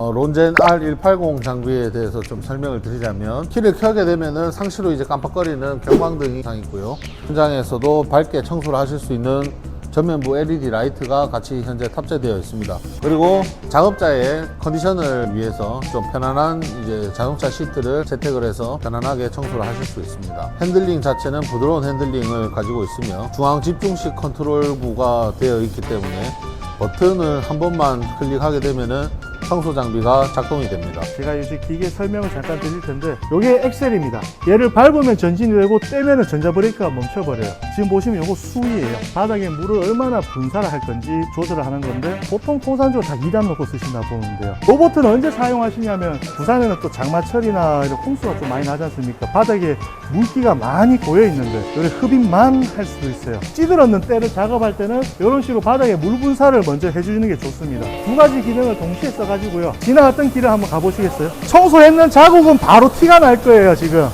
어, 론젠 R180 장비에 대해서 좀 설명을 드리자면 키를 켜게 되면은 상시로 이제 깜빡거리는 경광등이 상 있고요. 현장에서도 밝게 청소를 하실 수 있는 전면부 LED 라이트가 같이 현재 탑재되어 있습니다. 그리고 작업자의 컨디션을 위해서 좀 편안한 이제 자동차 시트를 채택을 해서 편안하게 청소를 하실 수 있습니다. 핸들링 자체는 부드러운 핸들링을 가지고 있으며 중앙 집중식 컨트롤부가 되어 있기 때문에 버튼을 한 번만 클릭하게 되면은 청소 장비가 작동이 됩니다. 제가 이제 기계 설명을 잠깐 드릴 텐데 이게 엑셀입니다. 얘를 밟으면 전진이 되고 떼면 전자브레이크가 멈춰버려요. 지금 보시면 이거 수위예요. 바닥에 물을 얼마나 분사를 할 건지 조절을 하는 건데 보통 통상적으로 다 2단 놓고 쓰신다 보면 돼요. 로봇은 언제 사용하시냐면 부산에는 또 장마철이나 이런 홍수가 좀 많이 나지 않습니까? 바닥에 물기가 많이 고여 있는데 여기 흡입만 할 수도 있어요. 찌들었는 때를 작업할 때는 이런 식으로 바닥에 물 분사를 먼저 해주는 게 좋습니다. 두 가지 기능을 동시에 써가지고 요. 지나갔던 길을 한번 가보시겠어요? 청소했는 자국은 바로 티가 날 거예요, 지금.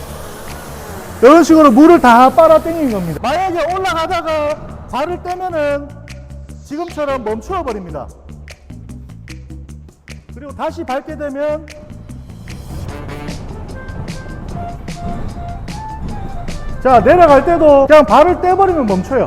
이런 식으로 물을 다 빨아당긴 겁니다. 만약에 올라가다가 발을 떼면은 지금처럼 멈추어 버립니다. 그리고 다시 밟게 되면 자 내려갈 때도 그냥 발을 떼버리면 멈춰요